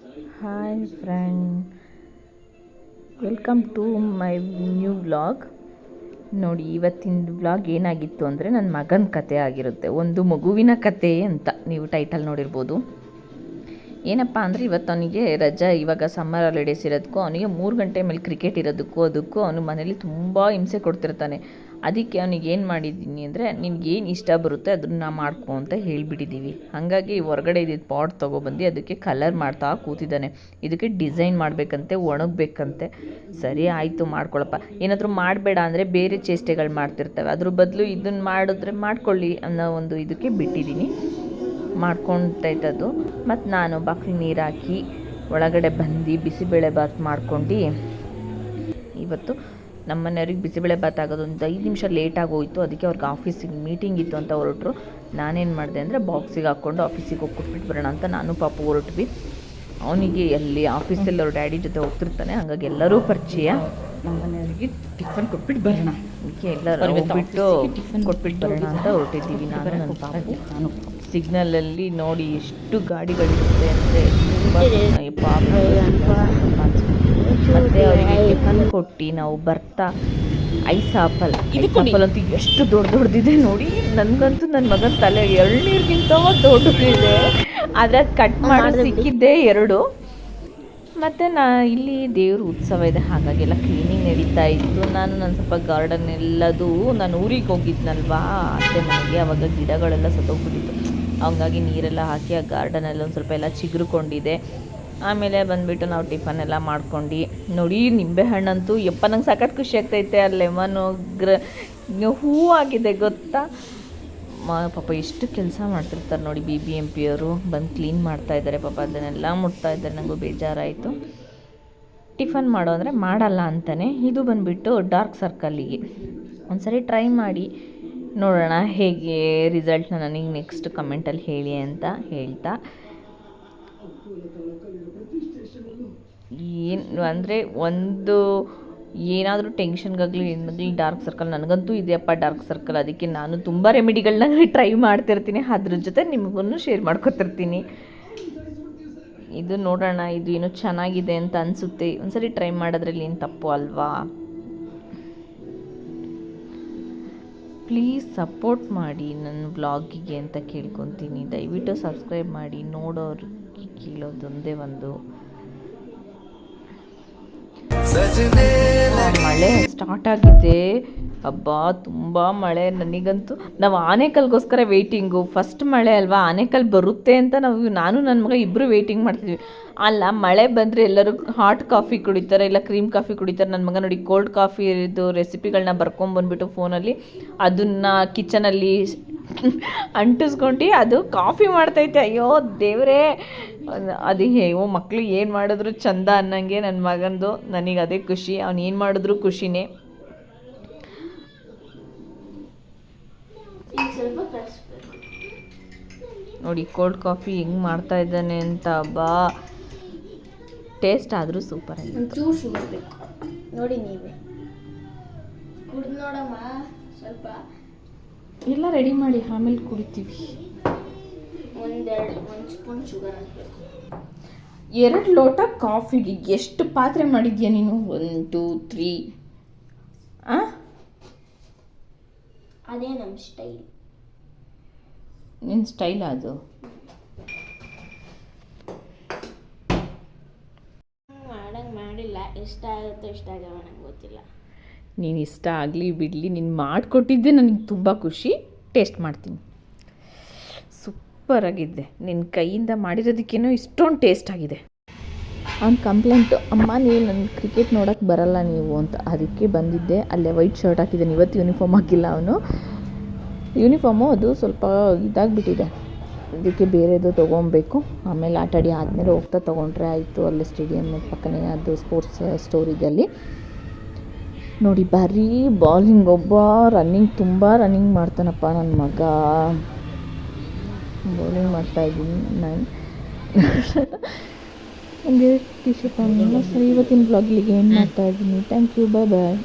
Hi friend welcome to my new vlog ನೋಡಿ, ಇವತ್ತಿನ vlog ಏನಾಗಿತ್ತು ಅಂದರೆ ನನ್ನ ಮಗನ ಕತೆ ಆಗಿರುತ್ತೆ. ಒಂದು ಮಗುವಿನ ಕತೆ ಅಂತ ನೀವು ಟೈಟಲ್ ನೋಡಿರ್ಬೋದು. ಏನಪ್ಪ ಅಂದರೆ ಇವತ್ತು ಅವನಿಗೆ ರಜಾ, ಇವಾಗ ಸಮ್ಮರ್ ಹಾಲಿಡೇಸ್ ಇರೋದಕ್ಕೂ ಅವನಿಗೆ ಮೂರು ಗಂಟೆ ಮೇಲೆ ಕ್ರಿಕೆಟ್ ಇರೋದಕ್ಕೂ ಅದಕ್ಕೂ ಅವನು ಮನೇಲಿ ತುಂಬ ಹಿಂಸೆ ಕೊಡ್ತಿರ್ತಾನೆ. ಅದಕ್ಕೆ ಅವನಿಗೆ ಏನು ಮಾಡಿದ್ದೀನಿ ಅಂದರೆ ನಿನಗೇನು ಇಷ್ಟ ಬರುತ್ತೆ ಅದನ್ನ ಮಾಡ್ಕೊ ಅಂತ ಹೇಳಿಬಿಟ್ಟಿದ್ದೀವಿ ಹಾಗಾಗಿ ಹೊರಗಡೆ ಇದ್ದಿದ್ದು ಪಾಟ್ ತೊಗೊಬಂದು ಅದಕ್ಕೆ ಕಲರ್ ಮಾಡ್ತಾ ಕೂತಿದ್ದಾನೆ. ಇದಕ್ಕೆ ಡಿಸೈನ್ ಮಾಡಬೇಕಂತೆ, ಒಣಗಬೇಕಂತೆ. ಸರಿ ಆಯಿತು, ಮಾಡ್ಕೊಳಪ್ಪ. ಏನಾದರೂ ಮಾಡಬೇಡ ಅಂದರೆ ಬೇರೆ ಚೇಷ್ಟೆಗಳು ಮಾಡ್ತಿರ್ತವೆ. ಅದ್ರ ಬದಲು ಇದನ್ನು ಮಾಡಿದ್ರೆ ಮಾಡ್ಕೊಳ್ಳಿ ಅನ್ನೋ ಒಂದು ಇದಕ್ಕೆ ಬಿಟ್ಟಿದ್ದೀನಿ ಮಾಡ್ಕೊತೈತದು ಮತ್ತು ನಾನು ಬಾಕ್ಲಿ ನೀರು ಹಾಕಿ ಒಳಗಡೆ ಬಂದು ಬಿಸಿಬೇಳೆ ಬಾತ್ ಮಾಡ್ಕೊಂಡು. ಇವತ್ತು ನಮ್ಮ ಮನೆಯವ್ರಿಗೆ ಬಿಸಿಬೇಳೆ ಬಾತ್ ಆಗೋದು ಒಂದು ಐದು ನಿಮಿಷ ಲೇಟ್ ಹೋಯಿತು. ಅದಕ್ಕೆ ಅವ್ರಿಗೆ ಆಫೀಸಿಗೆ ಮೀಟಿಂಗ್ ಇತ್ತು ಅಂತ ಹೊರಟರು. ನಾನೇನು ಮಾಡಿದೆ ಅಂದರೆ ಬಾಕ್ಸಿಗೆ ಹಾಕ್ಕೊಂಡು ಆಫೀಸಿಗೆ ಹೋಗಿ ಕೊಟ್ಬಿಟ್ಟು ಬರೋಣ ಅಂತ ನಾನು ಪಾಪ ಹೊರಟ್ವಿ. ಅವನಿಗೆ ಎಲ್ಲಿ ಆಫೀಸಲ್ಲಿ ಅವ್ರ ಡ್ಯಾಡಿ ಜೊತೆ ಹೋಗ್ತಿರ್ತಾನೆ. ಹಾಗಾಗಿ ಎಲ್ಲರೂ ಪರಿಚಯ. ನಮ್ಮ ಮನೆಯವರಿಗೆ ಟಿಫನ್ ಕೊಟ್ಬಿಟ್ಟು ಬರೋಣ. ಅದಕ್ಕೆ ಎಲ್ಲರೂ ಹೋಗ್ಬಿಟ್ಟು ಕೊಟ್ಬಿಟ್ಟು ಬರೋಣ ಅಂತ ಹೊರಟಿದ್ದೀವಿ ನಾನು ನನ್ನ ಪಾಪು. ನಾನು. ಸಿಗ್ನಲಲ್ಲಿ ನೋಡಿ ಎಷ್ಟು ಗಾಡಿಗಳಿರುತ್ತೆ ಅಂದರೆ ಪಾಪ ಮತ್ತೆ ಅವರಿಗೆ ಟಿಫನ್ ಕೊಟ್ಟು ನಾವು ಬರ್ತಾ ಐಸ್ ಆಪಲ್ ಐಸ್ ಆಪಲ್ ಅಂತೂ ಎಷ್ಟು ದೊಡ್ಡ ದೊಡ್ಡದಿದೆ ನೋಡಿ. ನನಗಂತೂ ನನ್ನ ಮಗನ ತಲೆ ಎಳ್ನೀರ್ಗಿಂತ ದೊಡ್ಡದಿದೆ. ಆದ್ರೆ ಅದು ಕಟ್ ಮಾಡಿ ಸಿಕ್ಕಿದ್ದೆ ಎರಡು. ಮತ್ತು ನಾ ಇಲ್ಲಿ ದೇವ್ರ ಉತ್ಸವ ಇದೆ ಹಾಗಾಗಿ ಎಲ್ಲ ಕ್ಲೀನಿಂಗ್ ನಡೀತಾ ಇತ್ತು. ನಾನು ನನ್ನ ಸ್ವಲ್ಪ ಗಾರ್ಡನ್ ಎಲ್ಲದು ನಾನು ಊರಿಗೆ ಹೋಗಿದ್ನಲ್ವಾ ಅತ್ತೆ ನನಗೆ ಅವಾಗ ಗಿಡಗಳೆಲ್ಲ ಸತ್ತೋಗ್ಬಿಟ್ಟಿತ್ತು. ಹಂಗಾಗಿ ನೀರೆಲ್ಲ ಹಾಕಿ ಆ ಗಾರ್ಡನಲ್ಲಿ ಒಂದು ಸ್ವಲ್ಪ ಎಲ್ಲ ಚಿಗುರುಕೊಂಡಿದೆ. ಆಮೇಲೆ ಬಂದುಬಿಟ್ಟು ನಾವು ಟಿಫನ್ ಎಲ್ಲ ಮಾಡ್ಕೊಂಡು. ನೋಡಿ ನಿಂಬೆಹಣ್ಣಂತೂ ಯಪ್ಪ, ನಂಗೆ ಸಖತ್ ಖುಷಿ ಆಗ್ತೈತೆ ಆ ಲೆಮನು, ಗ್ರ ಹೂವು ಆಗಿದೆ ಗೊತ್ತಾ? ಪಾಪ ಎಷ್ಟು ಕೆಲಸ ಮಾಡ್ತಿರ್ತಾರೆ ನೋಡಿ ಬಿ ಬಿ ಎಂ ಪಿಯವರು. ಬಂದು ಕ್ಲೀನ್ ಮಾಡ್ತಾ ಇದ್ದಾರೆ ಪಾಪ, ಅದನ್ನೆಲ್ಲ ಮುಟ್ತಾ ಇದ್ದಾರೆ. ನನಗೂ ಬೇಜಾರಾಯಿತು. ಟಿಫನ್ ಮಾಡೋ ಅಂದರೆ ಮಾಡಲ್ಲ ಅಂತಾನೆ. ಇದು ಬಂದುಬಿಟ್ಟು ಡಾರ್ಕ್ ಸರ್ಕಲ್ಲಿಗೆ. ಒಂದ್ಸರಿ ಟ್ರೈ ಮಾಡಿ ನೋಡೋಣ ಹೇಗೆ ರಿಸಲ್ಟ್ನ ನನಗೆ ನೆಕ್ಸ್ಟ್ ಕಮೆಂಟಲ್ಲಿ ಹೇಳಿ ಅಂತ ಹೇಳ್ತಾ. ಏನು ಅಂದರೆ ಒಂದು ಏನಾದರೂ ಟೆನ್ಷನ್ಗಾಗಲಿ ಏನಾಗಲಿ ಡಾರ್ಕ್ ಸರ್ಕಲ್ ನನಗಂತೂ ಇದೆಯಪ್ಪ ಡಾರ್ಕ್ ಸರ್ಕಲ್ ಅದಕ್ಕೆ ನಾನು ತುಂಬ ರೆಮಿಡಿಗಳನ್ನ ಟ್ರೈ ಮಾಡ್ತಿರ್ತೀನಿ. ಅದ್ರ ಜೊತೆ ನಿಮಗೂ ಶೇರ್ ಮಾಡ್ಕೊತಿರ್ತೀನಿ. ಇದು ನೋಡೋಣ, ಇದು ಏನೋ ಚೆನ್ನಾಗಿದೆ ಅಂತ ಅನಿಸುತ್ತೆ. ಒಂದ್ಸರಿ ಟ್ರೈ ಮಾಡೋದ್ರಲ್ಲಿ ಏನು ತಪ್ಪು ಅಲ್ವಾ? ಪ್ಲೀಸ್ ಸಪೋರ್ಟ್ ಮಾಡಿ ನನ್ನ ಬ್ಲಾಗಿಗೆ ಅಂತ ಕೇಳ್ಕೊತೀನಿ. ದಯವಿಟ್ಟು ಸಬ್ಸ್ಕ್ರೈಬ್ ಮಾಡಿ. ನೋಡೋರು ಕೇಳೋದೊಂದೇ ಒಂದು ಮಳೆ ಸ್ಟಾರ್ಟ್ ಆಗಿದೆ. ಹಬ್ಬ ತುಂಬ ಮಳೆ. ನನಗಂತೂ ನಾವು ಆನೆಕಲ್ಗೋಸ್ಕರ ವೆಯ್ಟಿಂಗು ಫಸ್ಟ್ ಮಳೆ ಅಲ್ವಾ? ಆನೆಕಲ್ ಬರುತ್ತೆ ಅಂತ ನಾವು, ನಾನು ನನ್ನ ಮಗ ಇಬ್ಬರು ವೆಯ್ಟಿಂಗ್ ಮಾಡ್ತಿದ್ವಿ. ಅಲ್ಲ, ಮಳೆ ಬಂದರೆ ಎಲ್ಲರೂ ಹಾಟ್ ಕಾಫಿ ಕುಡಿತಾರೆ, ಇಲ್ಲ ಕ್ರೀಮ್ ಕಾಫಿ ಕುಡಿತಾರೆ. ನನ್ನ ಮಗ ನೋಡಿ ಕೋಲ್ಡ್ ಕಾಫಿ ಇದು ರೆಸಿಪಿಗಳನ್ನ ಬರ್ಕೊಂಬಂದ್ಬಿಟ್ಟು ಫೋನಲ್ಲಿ ಅದನ್ನು ಕಿಚನಲ್ಲಿ ಅಂಟಿಸ್ಕೊಂಡು, ಅದು ಕಾಫಿ ಮಾಡ್ತೈತೆ. ಅಯ್ಯೋ, ದೇವರೇ. ಅದು ಹೇಗೋ ಮಕ್ಳು ಏನು ಮಾಡಿದ್ರು ಚಂದ ಅನ್ನಂಗೆ ನನ್ನ ಮಗಂದು ನನಗೆ ಅದೇ ಖುಷಿ. ಅವ್ನು ಏನು ಮಾಡಿದ್ರು ಖುಷಿನೇ. ನೋಡಿ ಕೋಲ್ಡ್ ಕಾಫಿ ಹೆಂಗ್ ಮಾಡ್ತಾ ಇದ್ದಾನೆ ಅಂತ ಬಾ ಟೇಸ್ಟ್ ಆದರೂ ಸೂಪರ್ ಆಗಿದೆ ಒಂಚೂರು ಶುಗರ್ ಬೇಕು ನೋಡಿ ನೀವೇ. ಕುಡ್ದು ನೋಡಮ್ಮ ಸ್ವಲ್ಪ. ಎಲ್ಲ ರೆಡಿ ಮಾಡಿ ಆಮೇಲೆ ಕುಡಿತೀವಿ. ಒಂದೆರಡು ಒಂದು ಸ್ಪೂನ್ ಶುಗರ್ ಹಾಕಬೇಕು. ಎರಡು ಲೋಟ ಕಾಫಿಗೆ ಎಷ್ಟು ಪಾತ್ರೆ ಮಾಡಿದ್ಯಾ ನೀನು? ಒನ್ ಟೂ ತ್ರೀ ಆ? ಅದೇ ನಮ್ಮ ಸ್ಟೈಲ್ ನಿನ್ನ ಸ್ಟೈಲ್ ಅದು. ಮಾಡಂಗೆ ಮಾಡಿಲ್ಲ. ಇಷ್ಟ ಆಗುತ್ತೋ ಇಷ್ಟ ಆಗಲ್ಲ ನಂಗೆ ಗೊತ್ತಿಲ್ಲ. ನೀನು ಇಷ್ಟ ಆಗಲಿ ಬಿಡಲಿ ನೀನು ಮಾಡಿಕೊಟ್ಟಿದ್ದೆ ನನಗೆ ತುಂಬ ಖುಷಿ. ಟೇಸ್ಟ್ ಮಾಡ್ತೀನಿ. ಸೂಪರಾಗಿದ್ದೆ ನಿನ್ನ ಕೈಯಿಂದ ಮಾಡಿರೋದಕ್ಕೇನೋ ಇಷ್ಟೊಂದು ಟೇಸ್ಟ್ ಆಗಿದೆ. ಅವ್ನ ಕಂಪ್ಲೇಂಟು ಅಮ್ಮ, ನೀವು ನನ್ನ ಕ್ರಿಕೆಟ್ ನೋಡೋಕ್ಕೆ ಬರಲ್ಲ ನೀವು ಅಂತ ಅದಕ್ಕೆ ಬಂದಿದ್ದೆ. ಅಲ್ಲೇ ವೈಟ್ ಶರ್ಟ್ ಹಾಕಿದ್ದಾನೆ. ಇವತ್ತು ಯೂನಿಫಾರ್ಮ್ ಹಾಕಿಲ್ಲ ಅವನು. ಯೂನಿಫಾರ್ಮು ಅದು ಸ್ವಲ್ಪ ಇದಾಗಿಬಿಟ್ಟಿದೆ. ಅದಕ್ಕೆ ಬೇರೆದು ತೊಗೊಬೇಕು. ಆಮೇಲೆ ಆಟಾಡಿ ಆದಮೇಲೆ ಹೋಗ್ತಾ ತೊಗೊಂಡ್ರೆ ಆಯಿತು. ಅಲ್ಲಿ ಸ್ಟೇಡಿಯಮ್ ಪಕ್ಕನೇ ಅದು ಸ್ಪೋರ್ಟ್ಸ್ ಸ್ಟೋರಿದಲ್ಲಿ ನೋಡಿ, ಬರೀ ಬಾಲಿಂಗ್ ಒಬ್ಬ ರನ್ನಿಂಗ್ ತುಂಬ ರನ್ನಿಂಗ್ ಮಾಡ್ತಾನಪ್ಪ ನನ್ನ ಮಗ. ಬೌಲಿಂಗ್ ಮಾಡ್ತಾ ಇದ್ದೀನಿ, ನಾನು. ನನಗೆ ಟಿ ಶರ್ಟ್ ಸರಿ, ಇವತ್ತಿನ ಬ್ಲಾಗಿಗೆ ಏನು ಮಾಡ್ತಾ ಇದ್ದೀನಿ? Thank you bye bye